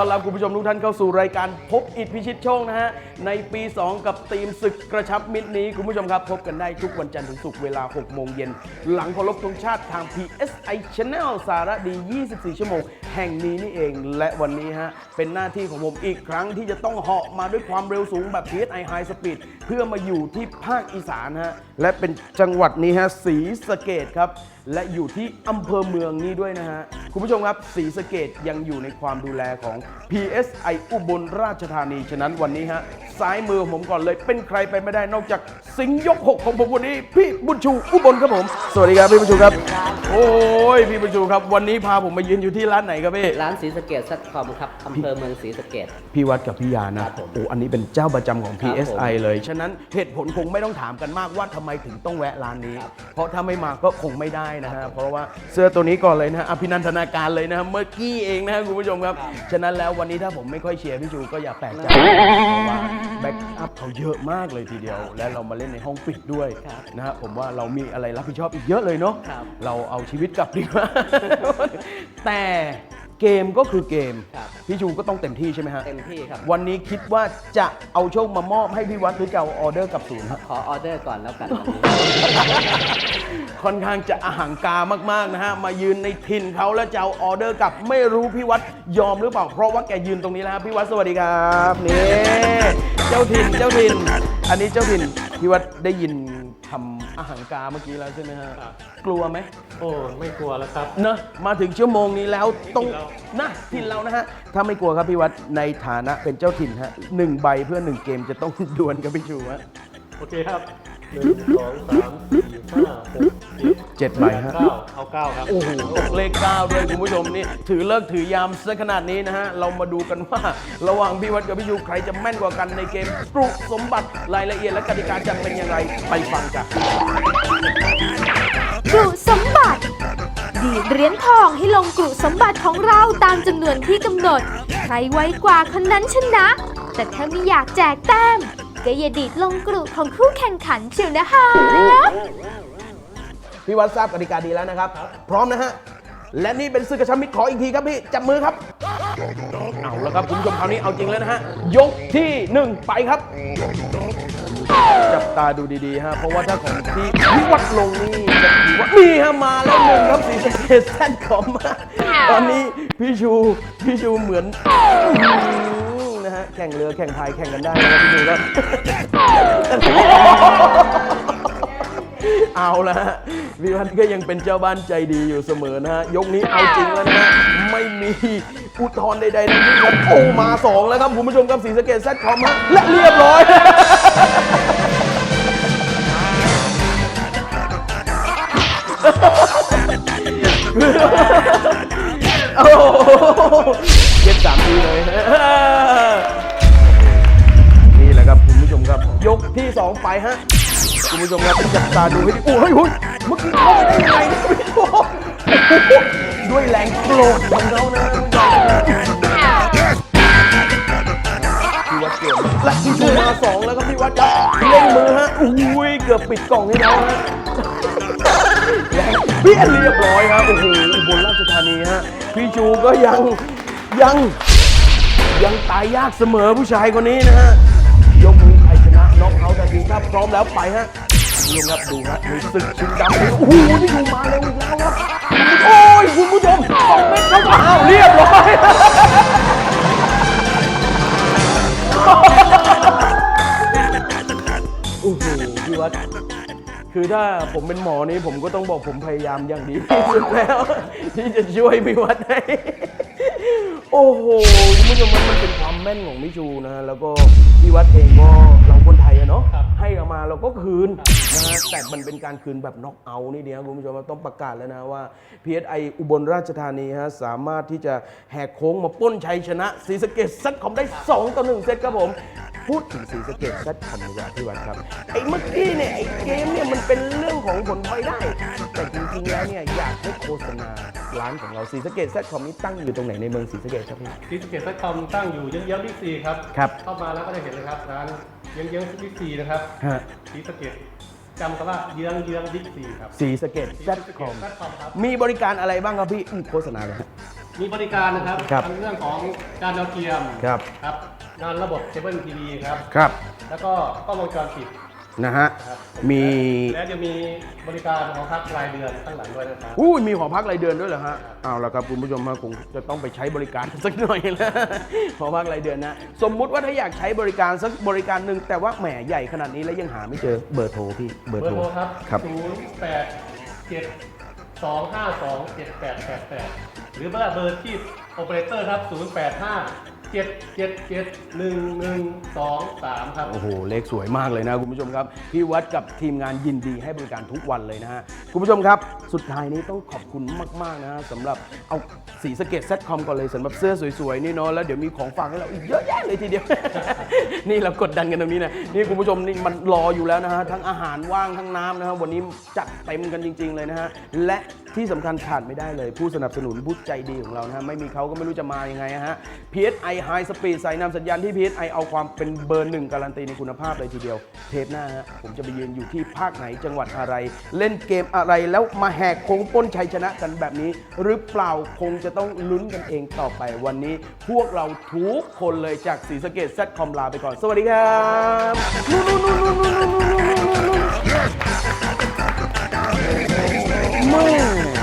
ต้อนรับคุณผู้ชมทุกท่านเข้าสู่รายการพบอิทพิชิตโชคนะฮะ ในปี 2 กับทีมศึกกระชับมิตรนี้ คุณผู้ชมครับ พบกันได้ทุกวันจันทร์ถึงศุกร์เวลา 6 โมงเย็น หลังเคารพธงชาติทาง PSI Channel สารดี 24 ชั่วโมง แห่งนี้นี่เอง และวันนี้ฮะ เป็นหน้าที่ของผมอีกครั้งที่จะต้องเหาะมาด้วยความเร็วสูงแบบ PSI High Speed เพื่อมาอยู่ที่ภาคอีสานฮะและเป็นจังหวัดนี้ฮะศรีสะเกดครับและอยู่ที่อำเภอเมืองนี้ด้วยนะฮะคุณผู้ชมครับศรีสะเกดยังอยู่ในความดูแลของ PSI อุบลราชธานี ฉะนั้นวันนี้ฮะซ้ายมือของผมก่อนเลย เป็นใครไปไม่ได้นอกจากสิงห์ยกหกของผมวันนี้ พี่บุญชูอุบลครับผม สวัสดีครับพี่บุญชูครับ โอ้ยพี่บุญชูครับ วันนี้พาผมมายืนอยู่ที่ร้านไหนครับพี่ ร้านศรีสะเกดซัตคอมครับอำเภอเมืองศรีสะเกด พี่วัดกับพี่ยานะ ครับผม โอ้ อันนี้เป็นเจ้าประจำของครับ PSI เลย ฉะนั้นเหตุผลคงไม่ต้องถามกันมากว่าทำไมถึงต้องแวะร้านนี้ครับเพราะถ้าไม่มาก็คงไม่ได้นะฮะ เพราะว่าเสื้อตัวนี้ก่อนเลยนะฮะอภินันทนาการเลยนะฮะเมื่อกี้เองนะฮะคุณผู้ชมครับ ฉะนั้นแล้ววันนี้ถ้าผมไม่ค่อยเชียร์พี่ชูก็อย่าแปลกใจเพราะว่าแบ็กอัพเขาเยอะมากเลยทีเดียว และเรามาเล่นในห้องปิดด้วยครับนะฮะผมว่าเรามีอะไรรับผิดชอบอีกเยอะเลยเนาะครับ เราเอาชีวิตกลับดีกว่า แต่ เกมก็คือเกม ครับพี่ชูก็ต้องเต็มที่ใช่ไหมฮะเต็มที่ครับ วันนี้คิดว่าจะเอาโชคมามอบให้พี่วัดหรือจะเอาออเดอร์กลับศูนย์ฮะ ขอออเดอร์ก่อนแล้วกันวันนี้ ค่อนข้างจะอาหังการมาก ๆ นะฮะ มายืนในถิ่นเขาแล้วจะเอาออเดอร์กลับไม่รู้พี่วัดยอมหรือเปล่า เพราะว่าแกยืนตรงนี้แล้วครับพี่วัดสวัสดีครับนี่เจ้าถิ่นเจ้าถิ่นอันนี้เจ้าถิ่นพี่วัดได้ยิน คำอาหังการเมื่อกี้แล้วใช่ไหมฮะครับกลัวไหม โอ้ไม่กลัวแล้วครับ เนอะมาถึงชั่วโมงนี้แล้วต้องถิ่นเรานะถิ่นเรานะฮะ ถ้าไม่กลัวครับพี่วัดในฐานะเป็นเจ้าถิ่นฮะหนึ่งใบเพื่อหนึ่งเกมจะต้องดวลกับพี่ชูฮะ โอเคครับห นึ่งสองสามสี่ห้าหกเจ็ดใบฮะ เก้าเอาเก้าครับ โอ้โหตกเลขเก้าด้วยคุณผู้ชมนี่ถือเลิกถือยามซะขนาดนี้นะฮะ เรามาดูกันว่า ระหว่างพี่วัดกับพี่ยูใครจะแม่นกว่ากันในเกมกรุสมบัติรายละเอียดและกติกาจะเป็นอย่างไรไปฟังกัน กรุสมบัติ ดีดเหรียญทองให้ลงกรุสมบัติของเราตามจำนวนที่กำหนด ใครไวกว่าคนนั้นชนะ แต่ถ้าไม่อยากแจกแต้ม ก็อย่าดีดลงกรุของคู่แข่งขันเชียวนะคะ พี่วัดทราบกติกาดีแล้วนะครับ พร้อมนะฮะ และนี่เป็นศึกกระชับมิตรขออีกทีครับพี่ จับมือครับ เอาแล้วครับคุณผู้ชมคราวนี้เอาจริงแล้วนะฮะ ยกที่หนึ่งไปครับ จับตาดูดีๆฮะ เพราะว่าถ้าของพี่พี่วัดลงนี่จะถือว่านี่ฮะมาแล้วหนึ่งครับสีสะเกตแซนคอมมาตอนนี้พี่ชูพี่ชูเหมือนอื้อหือนะ ฮะ แข่งเรือแข่งพายแข่งกันได้นะครับพี่ชูครับเอาละฮะวิวัฒน์ก็ยังเป็นเจ้าบ้านใจดีอยู่เสมอนะฮะ ยกนี้เอาจริงแล้วนะฮะ ไม่มีอุทธรณ์ใดๆทั้งสิ้นครับโอ้มาสองแล้วครับคุณผู้ชมครับสีสะเกตแซดคอมฮะและเรียบร้อย โอ้โหเก็บสามทีเลย นี่แหละครับคุณผู้ชมครับ ยกที่สองไปฮะ คุณผู้ชมครับจับตาดูให้ดีโอ้ยโอ้ยเมื่อกี้เข้าไปได้ยังไงเนี่ยพี่โอ้โหด้วยแรงโกรธของเขานะพี่วัดเก่งและพี่ชูมาสองแล้วครับพี่วัดครับเล่งมือฮะอุ้ยเกือบปิดกล่องให้แล้วฮะ พี่อันเรียบร้อยครับโอ้โหอุบลราชธานีฮะพี่ชูก็ยังยังยังตายยากเสมอผู้ชายคนนี้นะฮะยกนี้ใครชนะน็อกเอาท์ทันทีครับพร้อมแล้วไปฮะดูครับดูฮะมีศึกชิงดำโอ้โหนี่ดูมาเร็วอีกแล้วครับโอ้ยคุณผู้ชมสองเม็ดเข้ามาอ้าวเรียบร้อยโอ้โหพี่วัด คือถ้าผมเป็นหมอนี่ผมก็ต้องบอกผมพยายามอย่างดีที่สุดแล้ว ที่จะช่วยพี่วัดให้โอ้โหคุณผู้ชมมันมันเป็นความแม่นของพี่ชูนะฮะแล้วก็พี่วัดเองก็เราคนไทยอะอะเนาะครับให้เรามาเราก็คืน นะฮะแต่มันเป็นการคืนแบบน็อกเอาท์นี่เดียวคุณผู้ชมต้องประกาศแล้วนะว่า PSI อุบลราชธานีฮะสามารถที่จะแหกโค้งมาปล้นชัยชนะศรีสะเกดซัดคอมได้ 2 ต่อ 1 เซตครับผม พูดถึงศรีสะเกดซัดคอมดีกว่าพี่วัดครับ ไอ้เมื่อกี้เนี่ย ไอ้เกมเนี่ยมันเป็นเรื่องของผลพลอยได้ แต่จริงๆแล้วเนี่ยอยากให้โฆษณาร้านของเราศรีสะเกดซัดคอมนี้ตั้งอยู่ตรงไหนในเมืองศรีสะเกดครับพี่ที่สเกตซัคคอมตั้งอยู่เยื้องๆบิ๊กซีครับ ครับ เข้ามาแล้วก็จะเห็นเลยครับร้านเยื้องๆบิ๊กซีนะครับฮะ ที่สเกต จำคำว่าเยื้องๆบิ๊กซีครับศรีสะเกดที่ซัดสคเกอตมซัคคอมครับ มีบริการอะไรบ้างครับพี่อืมโฆษณาเลยฮะมีบริการนะครับครับทั้งเรื่องของการดาวเทียมครับ ครับงานระบบเคเบิลทีวีครับ ครับ แล้วก็กล้องวงจรปิด นะฮะครับมีและจะมีบริการของพักรายเดือนข้างหลังด้วยนะครับอุ้ยมีหอพักรายเดือนด้วยเหรอฮะเอาละครับคุณผู้ชมฮะคงจะต้องไปใช้บริการสักหน่อยแล้วหอพักรายเดือนนะ สมมุติว่าถ้าอยากใช้บริการสักบริการหนึ่งแต่ว่าแหมใหญ่ขนาดนี้แล้วยังหาไม่เจอเบอร์โทรพี่เบอร์เบอโทร์รโทรครับครับ0 8 7 2 5 2 7 8 8 8หรือเบอร์เบอร์ที่โอเปอเรเตอร์ครับ 0 8 5 7 7 7 1 1 2 3ครับ โอ้โห เลขสวยมากเลยนะคุณผู้ชมครับ พี่วัดกับทีมงานยินดีให้บริการทุกวันเลยนะฮะ คุณผู้ชมครับ สุดท้ายนี้ต้องขอบคุณมาก ๆ นะฮะสำหรับเอาสีสะเก็ตเซตคอมก่อนเลยสำหรับเสื้อสวย ๆ นี่เนาะแล้วเดี๋ยวมีของฝากให้เราอีกเยอะแยะเลยทีเดียว นี่เรากดดันกันตรงนี้นะนี่คุณผู้ชมนี่มันรออยู่แล้วนะฮะทั้งอาหารว่างทั้งน้ำนะฮะวันนี้จัดเต็มกันจริง ๆ เลยนะฮะและ ที่สำคัญขาดไม่ได้เลย ผู้สนับสนุนผู้ใจดีของเรานะฮะไม่มีเขาก็ไม่รู้จะมายังไงอะฮะ PSI High Speed ใส่นำสัญญาณที่ PSI เอาความเป็นเบอร์หนึ่งการันตีในคุณภาพเลยทีเดียว เทปหน้าฮะผมจะไปยืนอยู่ที่ภาคไหนจังหวัดอะไร เล่นเกมอะไรแล้วมาแหกโค้งป้นชัยชนะกันแบบนี้ หรือเปล่าคงจะต้องลุ้นกันเองต่อไปวันนี้ พวกเราทุกคนเลยจากศรีสะเกดแซดคอมลาไปก่อน สวัสดีครับ Whoa.